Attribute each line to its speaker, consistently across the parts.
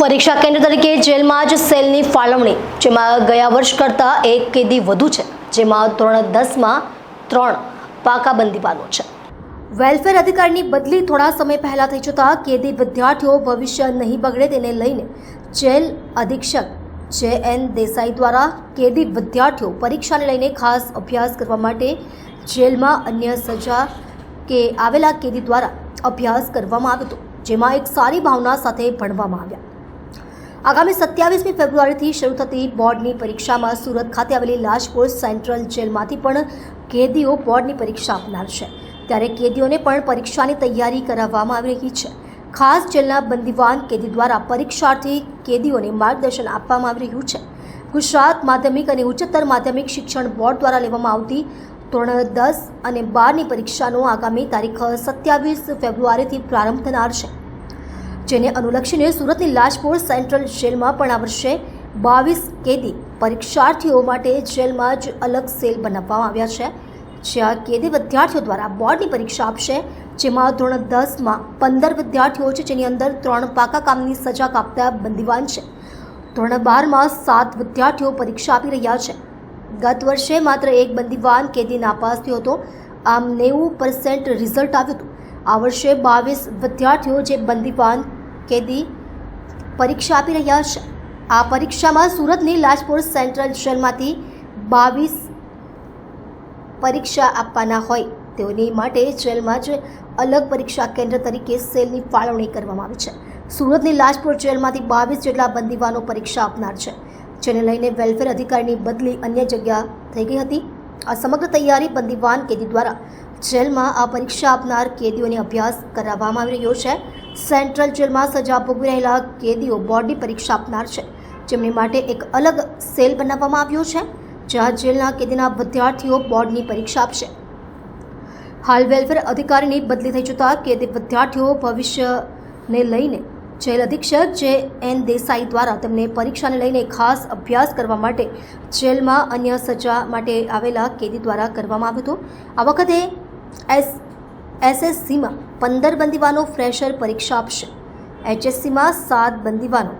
Speaker 1: પરીક્ષા કેન્દ્ર તરીકે જેલમાં જ સેલની ફાળવણી જેમાં ગયા વર્ષ કરતાં એક કેદી વધુ છે જેમાં ત્રણ દસમાં ત્રણ પાકાબંધી બાનો છે વેલફેર અધિકારીની બદલી થોડા સમય પહેલાં થઈ જતા કેદી વિદ્યાર્થીઓ ભવિષ્ય નહીં બગડે તેને લઈને જેલ અધિક્ષક જે એન દેસાઈ દ્વારા કેદી વિદ્યાર્થીઓ પરીક્ષાને લઈને ખાસ અભ્યાસ કરવા માટે જેલમાં અન્ય સજા કે આવેલા કેદી દ્વારા અભ્યાસ કરવામાં આવ્યો હતો જેમાં એક સારી ભાવના સાથે ભણવામાં આવ્યા આગામી સત્યાવીસમી ફેબ્રુઆરીથી શરૂ થતી બોર્ડની પરીક્ષામાં સુરત ખાતે આવેલી લાજકોટ સેન્ટ્રલ જેલમાંથી પણ કેદીઓ બોર્ડની પરીક્ષા આપનાર છે ત્યારે કેદીઓને પણ પરીક્ષાની તૈયારી કરાવવામાં આવી રહી છે ખાસ જેલના બંદીવાન કેદી દ્વારા પરીક્ષાર્થી કેદીઓને માર્ગદર્શન આપવામાં આવી રહ્યું છે ગુજરાત માધ્યમિક અને ઉચ્ચતર માધ્યમિક શિક્ષણ બોર્ડ દ્વારા લેવામાં આવતી ધોરણ દસ અને બારની પરીક્ષાનો આગામી તારીખ સત્યાવીસ ફેબ્રુઆરીથી પ્રારંભ થનાર છે જેને અનુલક્ષીને સુરતની લાજપોર સેન્ટ્રલ જેલમાં પણ આ વર્ષે બાવીસ કેદી પરીક્ષાર્થીઓ માટે જેલમાં જ અલગ સેલ બનાવવામાં આવ્યા છે જ્યાં કેદી વિદ્યાર્થીઓ દ્વારા બોર્ડની પરીક્ષા આપશે જેમાં ધોરણ દસમાં પંદર વિદ્યાર્થીઓ છે જેની અંદર ત્રણ પાકા કામની સજા કાપતા બંદીવાન છે ધોરણ બારમાં સાત વિદ્યાર્થીઓ પરીક્ષા આપી રહ્યા છે ગત વર્ષે માત્ર એક બંદીવાન કેદી નાપાસ થયો હતો આમ નેવું પરસેન્ટ રિઝલ્ટ આવ્યું હતું આ વર્ષે બાવીસ વિદ્યાર્થીઓ જે બંદીવાન કેદી પરીક્ષા આપી રહ્યા છે આ પરીક્ષામાં સુરતની લાજપોર સેન્ટ્રલ જેલમાંથી બાવીસ પરીક્ષા આપવાના હોય તેઓની માટે જેલમાં જ અલગ પરીક્ષા કેન્દ્ર તરીકે સેલની ફાળવણી કરવામાં આવી છે સુરતની લાજપોર જેલમાંથી બાવીસ જેટલા બંદીવાનો પરીક્ષા આપનાર છે જેને લઈને વેલફેર અધિકારીની બદલી અન્ય જગ્યા થઈ ગઈ હતી આ સમગ્ર તૈયારી બંદીવાન કેદી દ્વારા જેલમાં આ પરીક્ષા આપનાર કેદીઓને અભ્યાસ કરાવવામાં આવી રહ્યો છે સેન્ટ્રલ જેલમાં સજા ભોગવી રહેલા કેદીઓ બોર્ડની પરીક્ષા આપનાર છે જેમની માટે એક અલગ સેલ બનાવવામાં આવ્યો છે જ્યાં જેલના કેદીના વિદ્યાર્થીઓ બોર્ડની પરીક્ષા આપશે હાલ વેલફેર અધિકારીની બદલી થઈ જતા કેદી વિદ્યાર્થીઓ ભવિષ્યને લઈને જેલ અધિક્ષક જે એન દેસાઈ દ્વારા તેમને પરીક્ષાને લઈને ખાસ અભ્યાસ કરવા માટે જેલમાં અન્ય સજા માટે આવેલા કેદી દ્વારા કરવામાં આવ્યો હતો આ વખતે એસ એસએસસીમાં પંદર બંદીવાનો ફ્રેશર પરીક્ષા આપશે એચએસસીમાં સાત બંદીવાનો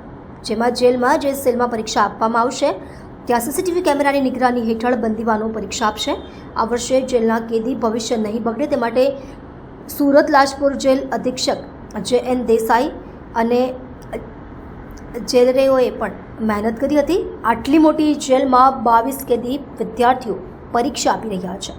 Speaker 1: જેમાં જેલમાં જે સેલમાં પરીક્ષા આપવામાં આવશે ત્યાં સીસીટીવી કેમેરાની નિગરાની હેઠળ બંદીવાનો પરીક્ષા આપશે આ વર્ષે જેલના કેદી ભવિષ્ય નહીં બગડે તે માટે સુરત લાજપુર જેલ અધિક્ષક જે એન દેસાઈ અને જેલરેઓએ પણ મહેનત કરી હતી આટલી મોટી જેલમાં બાવીસ કેદી વિદ્યાર્થીઓ પરીક્ષા આપી રહ્યા છે